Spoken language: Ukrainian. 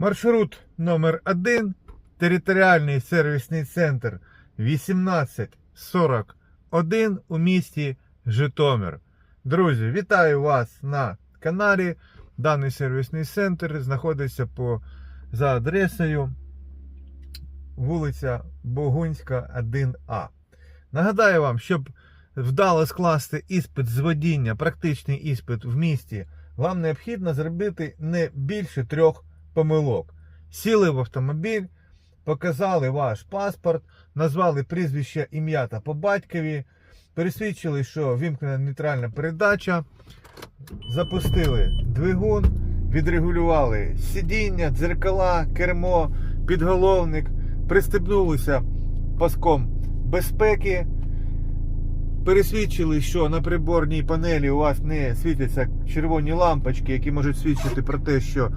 Маршрут номер 1 Територіальний сервісний центр 1841 у місті Житомир. Друзі, вітаю вас на каналі. Даний сервісний центр знаходиться по, за адресою вулиця Богунська, 1А. Нагадаю вам, щоб вдало скласти іспит з водіння, практичний іспит в місті, вам необхідно зробити не більше трьох помилок. Сіли в автомобіль, показали ваш паспорт, назвали прізвище, ім'я та по батькові, пересвідчили, що вімкнена нейтральна передача, запустили двигун, відрегулювали сидіння, дзеркала, кермо, підголовник, пристебнулися паском безпеки. Пересвідчили, що на приборній панелі у вас не світяться червоні лампочки, які можуть свідчити про те, що